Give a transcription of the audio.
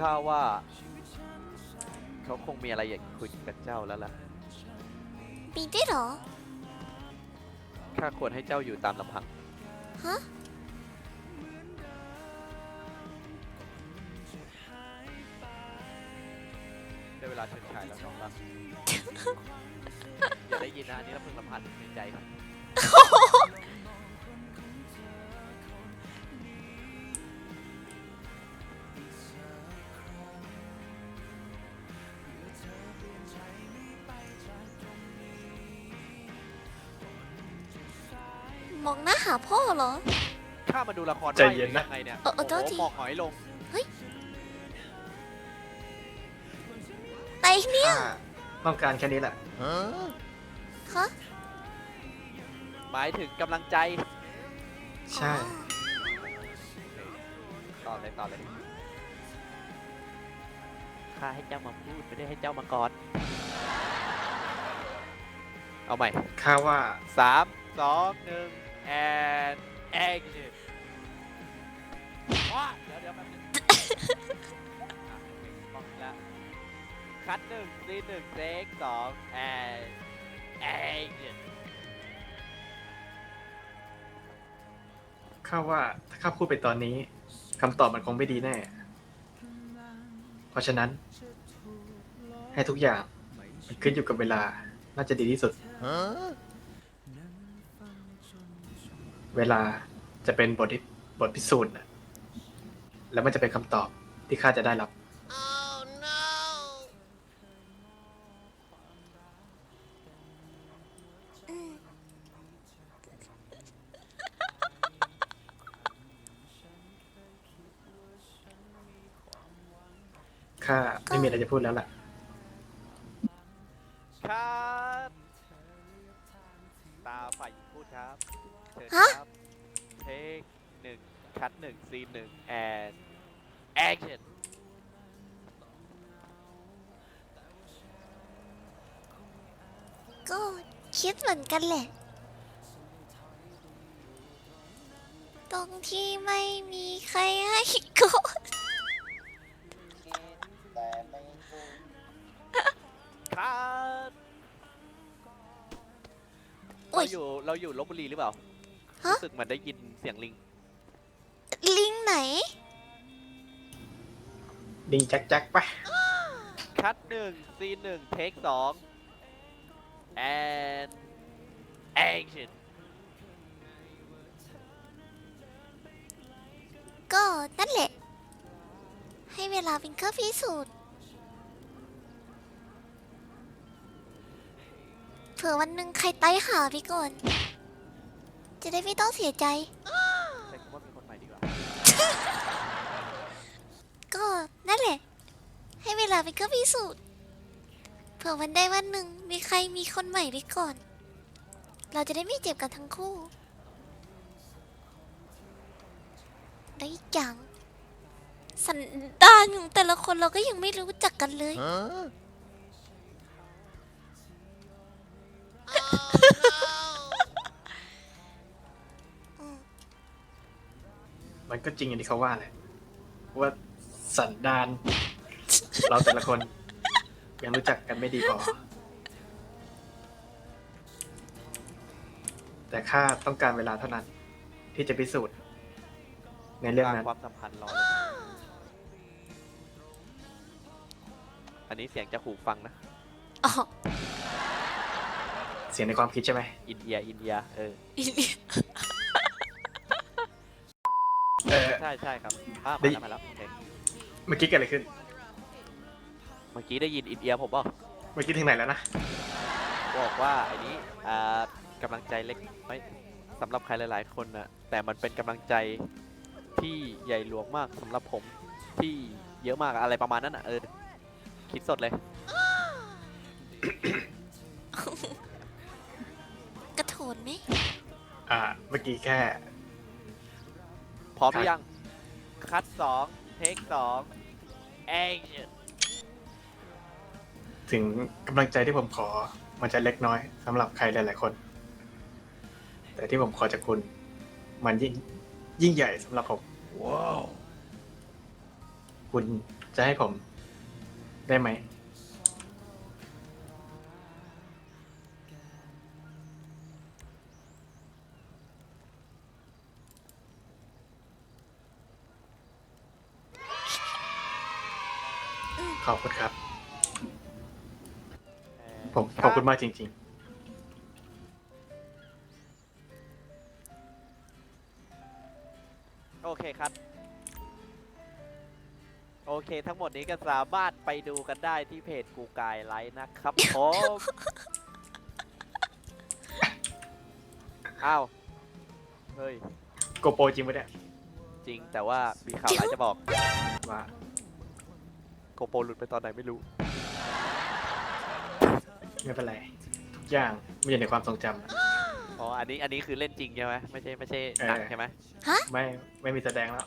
ข้าว่า เขาคงมีอะไรอยากคุยกับเจ้าแล้วล่ะ มีด้วยเหรอ ข้าควรให้เจ้าอยู่ตามลำพัง ฮะ ได้เวลาเชิญชายแล้วน้องรัก อย่าได้ยินนะอันนี้เราเพิ่งสัมผัสในใจครับ มองหน้าหาพ่อเหรอ ข้ามาดูละครใจเย็นนะไว้หรือยังไงเนี่ยเออเออโทษทีโอ้โหหมอกหอยลงไตเนี่ยข้าต้องการแค่นี้แหละฮะหมายถึงกำลังใจใช่ ต่อเลยต่อเลยข้าให้เจ้ามาพูดไม่ได้ให้เจ้ามากอดเอาใหม่ข้าว่าสามสองหนึ่ง and action ว้าเดี๋ยวเดี๋ยวแป๊บนึงอะโอเคกล้องนี้ละคัดหนึ่งซีนหนึ่งเทคสอง and action ข้าว่าถ้าข้าพูดไปตอนนี้คำตอบมันคงไม่ดีแน่ เพราะฉะนั้น ให้ทุกอย่างมันขึ้นอยู่กับเวลาน่าจะดีที่สุด เวลาจะเป็นบทที่บทพิสูจน์นะแล้วมันจะเป็นคำตอบที่ข้าจะได้รับอืมข้าไม่มีอะไรจะพูดแล้วล่ะ ครับ ตาฝ่ายหญิงพูดครับ ฮะครับเทคหนึ่งคัดหนึ่งซีนหนึ่ง and action ก็คิดเหมือนกันแหละ ตรงที่ไม่มีใครให้กดครับโอ้เรายอยู่เราอยู่ลบบุรีหรือเปล่า ฮะ รู้สึกเหมือนได้ยินเสียงลิง ลิงไหนดิงแจ็คแจ็คไปะคัดหนึ่งซีนหนึ่งเทคสอง and action ก็นั่นแหละ ให้เวลาเป็นเครื่องพิสูจน์เผื่อวันหนึ่งใครไต้หาพี่ก่อน จะได้ไม่ต้องเสียใจ ใช้คำว่ามีคนใหม่ดีกว่าก็นั่นแหละ ให้เวลาเป็นเครื่องพิสูจน์เผื่อวันใดวันหนึ่งมีใครมีคนใหม่ไปก่อน เราจะได้ไม่เจ็บกันทั้งคู่ได้วอีกอย่างสันดานของแต่ละคนเราก็ยังไม่รู้จักกันเลยอื ก็จริงอย่างที่เขาว่าแหละว่าสันดาน เราแต่ละคน ยังรู้จักกันไม่ดีพอ แต่ข้าต้องการเวลาเท่านั้น ที่จะพิสูจน์ ในเรื่องนั้น ความสัมพันธ์รอเลยอันนี้เสียงจะหูฟังนะ อ๋อเสียงในความคิดใช่ไหม อินเดีย อินเดีย เออ อีเลีย ช่ใช่ครับอะได้มาแล้วมาแล้วโอเคเมื่อกี้เกิดอะไรขึ้น เมื่อกี้ได้ยินอินเดียผมบอกเมื่อกี้ถึงไหนแล้วนะ บอกว่าไอ้นี้อ่ากำลังใจเล็กไม่สำหรับใครหลาย ๆ คนนะแต่มันเป็นกำลังใจที่ใหญ่หลวงมากสำหรับผมที่เยอะมากอะอะไรประมาณนั้นอะเออคิดสดเลย กระโถนไหมอ่า เมื่อกี้แค่ พร้อมหครัรืบอยัง คัดสองเทคสองแอคชั่นถึงกำลังใจที่ผมขอมันจะเล็กน้อยสำหรับใครหลายๆคน แต่ที่ผมขอจากคุณ มันยิ่งยิ่งใหญ่สำหรับผมว้าวคุณจะให้ผม ได้ไหม ขอบคุณครับเอ่อผมขอบคุณมากจริง โอเคครับ โอเค ทั้งหมดนี้ก็สามารถไปดูกันได้ที่เพจกูกายไลฟ์นะครับผมอ้าว เฮ้ย ๆ โกโปรจริงปะเนี่ยจริงแต่ว่ามีข่าวร้ายจะบอก ว่า โกโปรหลุดไปตอนไหนไม่รู้ ไม่เป็นไรทุกอย่างมันอยู่ในความทรงจำอ๋อ อันนี้ อันนี้คือเล่นจริงใช่ไหมไม่ใช่ ไม่ใช่หนังเออใช่ไหม ไม่ไม่มีแสดงแล้ว